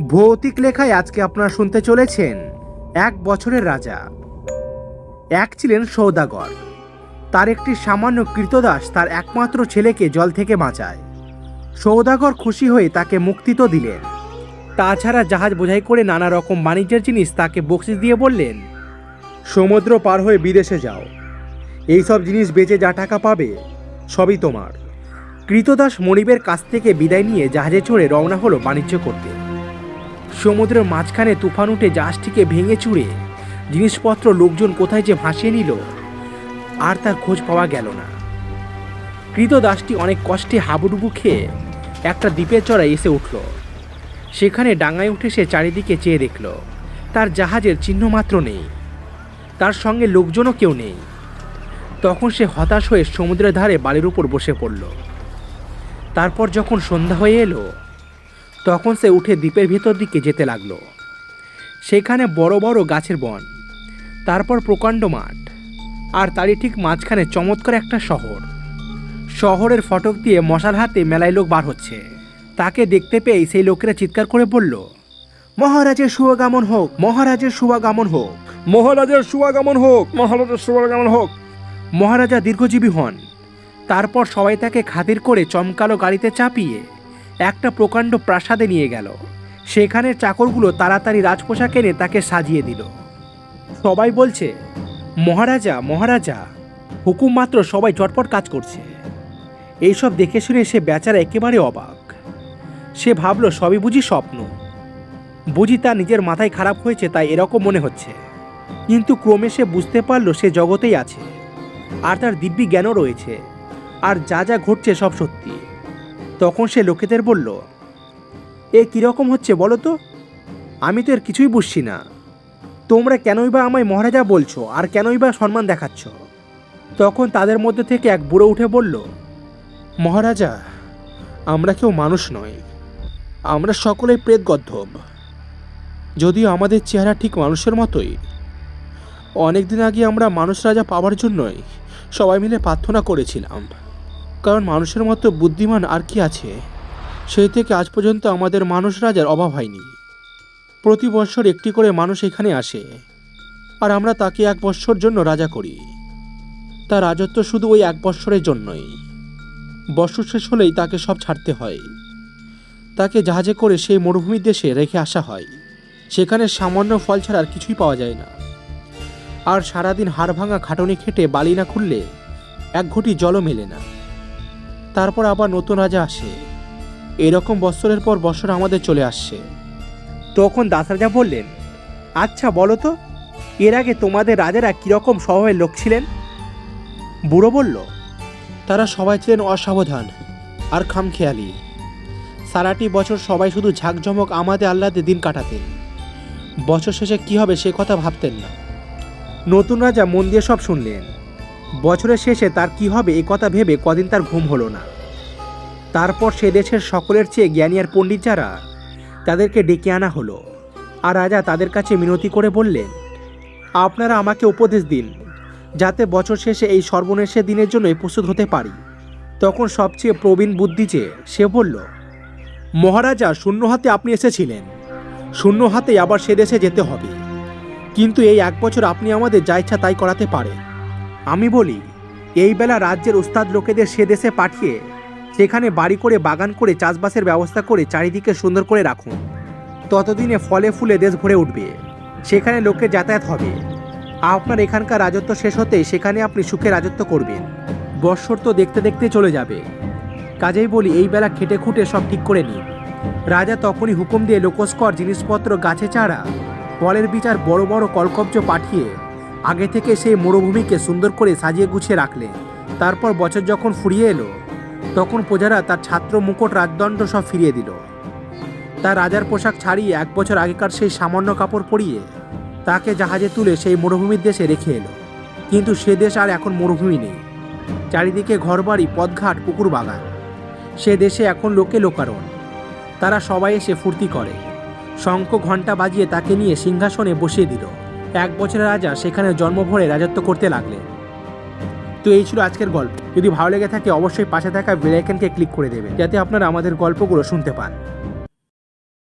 ভৌতিক লেখায় আজকে আপনারা শুনতে চলেছেন এক বছরের রাজা। এক ছিলেন সৌদাগর। তার একটি সামান্য কৃতদাস তার একমাত্র ছেলেকে জল থেকে বাঁচায়। সৌদাগর খুশি হয়ে তাকে মুক্তি তো দিলেন। তাছাড়া জাহাজ বোঝাই করে নানা রকম বাণিজ্যের জিনিস তাকে বকশিস দিয়ে বললেন, সমুদ্র পার হয়ে বিদেশে যাও। এই সব জিনিস বেচে যা টাকা পাবে, সবই তোমার। কৃতদাস মনিবের কাছ থেকে বিদায় নিয়ে জাহাজে চড়ে রওনা হলো বাণিজ্য করতে। সমুদ্রের মাঝখানে তুফান উঠে জাহাজটিকে ভেঙে চুড়ে জিনিসপত্র লোকজন কোথায় যে ভাসিয়ে নিল, আর তার খোঁজ পাওয়া গেল না। কৃতদাসটি অনেক কষ্টে হাবুডুবু খেয়ে একটা দ্বীপের চড়ায় এসে উঠল। সেখানে ডাঙায় উঠে সে চারিদিকে চেয়ে দেখল, তার জাহাজের চিহ্ন মাত্র নেই। তার সঙ্গে লোকজনও কেউ নেই। তখন সে হতাশ হয়ে সমুদ্রের ধারে বালির উপর বসে পড়ল। তারপর যখন সন্ধ্যা হয়ে এলো তখন সে উঠে দ্বীপের ভেতর দিকে যেতে লাগল। সেখানে বড় বড় গাছের বন তারপর প্রকাণ্ড মাঠ আর তারই ঠিক মাঝখানে চমৎকার একটা শহর। শহরের ফটক দিয়ে মশার হাতে মেলায় লোক বার হচ্ছে। তাকে দেখতে পেয়ে সেই লোকেরা চিৎকার করে বলল মহারাজের শুভাগমন হোক মহারাজের শুভাগমন হোক। মহারাজের শুভাগমন হোক মহারাজের শুভাগমন হোক। মহারাজা দীর্ঘজীবী হন। তারপর সবাই তাকে খাতির করে চমকালো গাড়িতে চাপিয়ে একটা প্রকাণ্ড প্রাসাদে নিয়ে গেল। সেখানে চাকরগুলো তাড়াতাড়ি রাজপোশাক এনে তাকে সাজিয়ে দিল। সবাই বলছে, মহারাজা মহারাজা। হুকুম মাত্র সবাই চটপট কাজ করছে। এইসব দেখে শুনে সে বেচারা একেবারে অবাক। সে ভাবলো, সবই বুঝি স্বপ্ন। বুঝি তার নিজের মাথায় খারাপ হয়েছে, তাই এরকম মনে হচ্ছে। কিন্তু ক্রমে সে বুঝতে পারল, সে জগতেই আছে। আর তার দিব্যি জ্ঞানও রয়েছে। আর যা যা ঘটছে সব সত্যি। তখন সে লোকেদের বলল, এ কীরকম হচ্ছে বলো তো? আমি তো এর কিছুই বুঝছি না। তোমরা কেনই বা আমায় মহারাজা বলছো আর কেনই বা সম্মান দেখাচ্ছ? তখন তাদের মধ্যে থেকে এক বুড়ো উঠে বলল, মহারাজা, আমরা কেউ মানুষ নয় আমরা সকলেই প্রেত গদ্ধব যদিও আমাদের চেহারা ঠিক মানুষের মতোই, অনেক দিন আগে আমরা মানুষ রাজা পাওয়ার জন্যই সবাই মিলে প্রার্থনা করেছিলাম। কারণ মানুষের মতো বুদ্ধিমান আর কি আছে? সেই থেকে আজ পর্যন্ত আমাদের মানুষ রাজার অভাব হয়নি। প্রতি বছর একটি করে মানুষ এখানে আসে, আর আমরা তাকে এক বৎসর জন্য রাজা করি। তার রাজত্ব শুধু ওই এক বৎসরের জন্যই। বৎসর শেষ হলেই তাকে সব ছাড়তে হয়। তাকে জাহাজে করে সেই মরুভূমির দেশে রেখে আসা হয়। সেখানে সামান্য ফল ছাড়া আর কিছুই পাওয়া যায় না। আর সারাদিন হাড় ভাঙা খাটনি খেটে বালি না খুললে এক ঘটি জলও মেলে না। তারপর আবার নতুন রাজা আসে। এরকম বছরের পর বছর আমাদের চলে আসছে। তখন দাস রাজা বললেন আচ্ছা বলো তো এর আগে তোমাদের রাজারা কীরকম স্বভাবের লোক ছিলেন? বুড়ো বলল তারা সবাই ছিলেন অসাবধান আর খামখেয়ালি। সারাটি বছর সবাই শুধু ঝাঁকঝমক আমাদের আহ্লাদে দিন কাটাতেন। বছর শেষে কী হবে সে কথা ভাবতেন না। নতুন রাজা মন দিয়ে সব শুনলেন। বছরের শেষে তার কি হবে এই কথা ভেবে কদিন তার ঘুম হলো না। তারপর সে দেশের সকলের চেয়ে জ্ঞানী আর পণ্ডিত যারা, তাদেরকে ডেকে আনা হলো। আর রাজা তাদের কাছে মিনতি করে বললেন, আপনারা আমাকে উপদেশ দিন, যাতে বছর শেষে এই সর্বনেশের দিনের জন্য প্রস্তুত হতে পারি। তখন সবচেয়ে প্রবীণ বুদ্ধি যে, সে বলল, মহারাজা, শূন্য হাতে আপনি এসেছিলেন। শূন্য হাতে আবার সে দেশে যেতে হবে। কিন্তু এই এক বছর আপনি আমাদের যা ইচ্ছা তাই করাতে পারেন। আমি বলি, এই বেলা রাজ্যের উস্তাদ লোকেদের সে দেশে পাঠিয়ে সেখানে বাড়ি করে, বাগান করে, চাষবাসের ব্যবস্থা করে চারিদিকে সুন্দর করে রাখুন। ততদিনে ফলে ফুলে দেশ ভরে উঠবে। সেখানে লোকে যাতায়াত হবে। আপনার এখানকার রাজত্ব শেষ হতে সেখানে আপনি সুখে রাজত্ব করবেন। বৎসর তো দেখতে দেখতে চলে যাবে। কাজেই বলি, এই বেলা খেটে খুঁটে সব ঠিক করে নিন। রাজা তখনই হুকুম দিয়ে লোকস্কর, জিনিসপত্র, গাছে চারা ফলের বিচার, বড় বড় কলকব্জ পাঠিয়ে আগে থেকে সেই মরুভূমিকে সুন্দর করে সাজিয়ে গুছিয়ে রাখলে। তারপর বছর যখন ফুরিয়ে এলো, তখন প্রজারা তার ছাত্র মুকুট, রাজদণ্ড সব ফিরিয়ে দিল। তার রাজার পোশাক ছাড়িয়ে এক বছর আগেকার সেই সামান্য কাপড় পরিয়ে তাকে জাহাজে তুলে সেই মরুভূমির দেশে রেখে এলো। কিন্তু সে দেশ আর এখন মরুভূমি নেই। চারিদিকে ঘরবাড়ি পদঘাট পুকুর বাগান। সে দেশে এখন লোকে লোকারণ। তারা সবাই এসে ফুর্তি করে। শঙ্খ ঘণ্টা বাজিয়ে তাকে নিয়ে সিংহাসনে বসিয়ে দিল। এক বছরের রাজা সেখানে জন্ম ভরে রাজত্ব করতে লাগলেন। তো এই ছিল আজকের গল্প। যদি ভালো লেগে থাকে, অবশ্যই পাশে থাকা বেলাইকনকে ক্লিক করে দেবে যাতে আপনারা আমাদের গল্পগুলো শুনতে পান।